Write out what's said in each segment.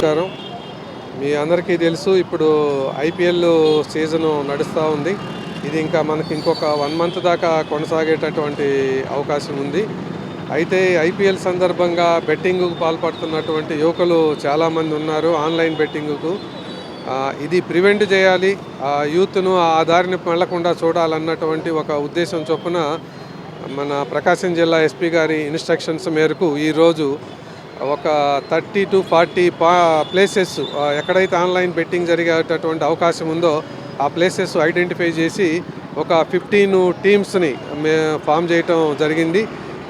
నమస్కారం. మీ అందరికీ తెలుసు ఇప్పుడు ఐపీఎల్ సీజన్ నడుస్తూ ఉంది. ఇది ఇంకా మనకి ఇంకొక వన్ మంత్ దాకా కొనసాగేటటువంటి అవకాశం ఉంది. అయితే ఐపీఎల్ సందర్భంగా బెట్టింగ్కు పాల్పడుతున్నటువంటి యువకులు చాలామంది ఉన్నారు ఆన్లైన్ బెట్టింగ్కు. ఇది ప్రివెంట్ చేయాలి. ఆ యూత్ను ఆ దారిని వెళ్ళకుండా చూడాలన్నటువంటి ఒక ఉద్దేశం చొప్పున మన ప్రకాశం జిల్లా ఎస్పీ గారి ఇన్స్ట్రక్షన్స్ మేరకు ఈరోజు ఒక థర్టీ టు ఫార్టీ పా ప్లేసెస్ ఎక్కడైతే ఆన్లైన్ బెట్టింగ్ జరిగేటటువంటి అవకాశం ఉందో ఆ ప్లేసెస్ ఐడెంటిఫై చేసి ఒక ఫిఫ్టీన్ టీమ్స్ని ఫామ్ చేయటం జరిగింది.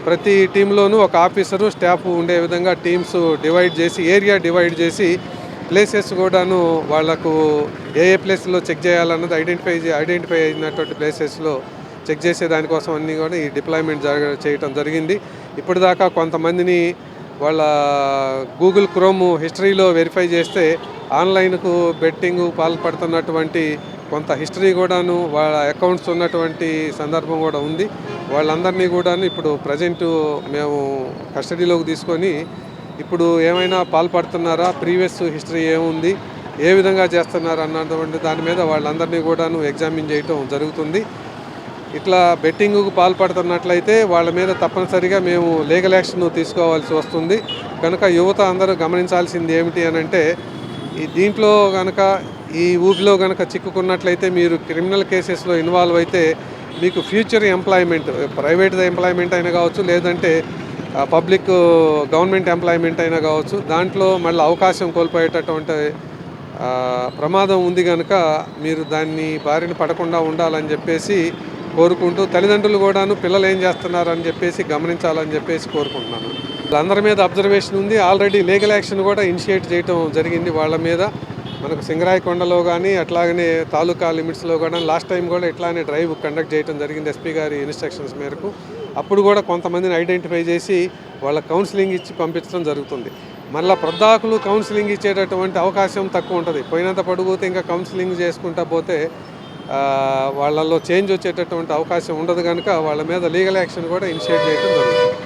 ప్రతి టీంలోనూ ఒక ఆఫీసరు స్టాఫ్ ఉండే విధంగా టీమ్స్ డివైడ్ చేసి ఏరియా డివైడ్ చేసి ప్లేసెస్ కూడాను వాళ్ళకు ఏ ఏ ప్లేస్లో చెక్ చేయాలన్నది ఐడెంటిఫై ఐడెంటిఫై అయినటువంటి ప్లేసెస్లో చెక్ చేసే దానికోసం అన్నీ కూడా ఈ డిప్లాయ్మెంట్ జరగ చేయటం జరిగింది. ఇప్పటిదాకా కొంతమందిని వాళ్ళ గూగుల్ క్రోమ్ హిస్టరీలో వెరిఫై చేస్తే ఆన్లైన్కు బెట్టింగ్ పాల్పడుతున్నటువంటి కొంత హిస్టరీ కూడాను వాళ్ళ అకౌంట్స్ ఉన్నటువంటి సందర్భం కూడా ఉంది. వాళ్ళందరినీ కూడాను ఇప్పుడు ప్రజెంట్ మేము కస్టడీలోకి తీసుకొని ఇప్పుడు ఏమైనా పాల్పడుతున్నారా? ప్రీవియస్ హిస్టరీ ఏముంది? ఏ విధంగా చేస్తున్నారు అన్నటువంటి దాని మీద వాళ్ళందరినీ కూడాను ఎగ్జామిన్ చేయటం జరుగుతుంది. ఇట్లా బెట్టింగ్కు పాల్పడుతున్నట్లయితే వాళ్ళ మీద తప్పనిసరిగా మేము లీగల్ యాక్షన్ తీసుకోవాల్సి వస్తుంది. కనుక యువత అందరూ గమనించాల్సింది ఏమిటి అని అంటే ఈ దీంట్లో కనుక ఈ ఊపిలో కనుక చిక్కుకున్నట్లయితే మీరు క్రిమినల్ కేసెస్లో ఇన్వాల్వ్ అయితే మీకు ఫ్యూచర్ ఎంప్లాయ్మెంట్ ప్రైవేట్ ఎంప్లాయ్మెంట్ అయినా కావచ్చు లేదంటే పబ్లిక్ గవర్నమెంట్ ఎంప్లాయ్మెంట్ అయినా కావచ్చు దాంట్లో మళ్ళీ అవకాశం కోల్పోయేటటువంటి ప్రమాదం ఉంది కనుక మీరు దాన్ని బారిన పడకుండా ఉండాలని చెప్పేసి కోరుకుంటూ తల్లిదండ్రులు కూడాను పిల్లలు ఏం చేస్తున్నారని చెప్పేసి గమనించాలని చెప్పేసి కోరుకుంటున్నాను. వాళ్ళందరి మీద అబ్జర్వేషన్ ఉంది. ఆల్రెడీ లీగల్ యాక్షన్ కూడా ఇనిషియేట్ చేయడం జరిగింది వాళ్ళ మీద. మనకు సింగరాయకొండలో కానీ అట్లాగనే తాలూకా లిమిట్స్లో కూడా లాస్ట్ టైం కూడా ఇట్లానే డ్రైవ్ కండక్ట్ చేయడం జరిగింది ఎస్పీ గారి ఇన్స్ట్రక్షన్స్ మేరకు. అప్పుడు కూడా కొంతమందిని ఐడెంటిఫై చేసి వాళ్ళ కౌన్సిలింగ్ ఇచ్చి పంపించడం జరుగుతుంది. మళ్ళీ ప్రద్దాకులు కౌన్సిలింగ్ ఇచ్చేటటువంటి అవకాశం తక్కువ ఉంటుంది. పోయినంత పడిపోతే ఇంకా కౌన్సిలింగ్ చేసుకుంటా పోతే వాళ్ళల్లో చేంజ్ వచ్చేటటువంటి అవకాశం ఉండదు కనుక వాళ్ళ మీద లీగల్ యాక్షన్ కూడా ఇనిషియేట్ చేయడం జరుగుతుంది.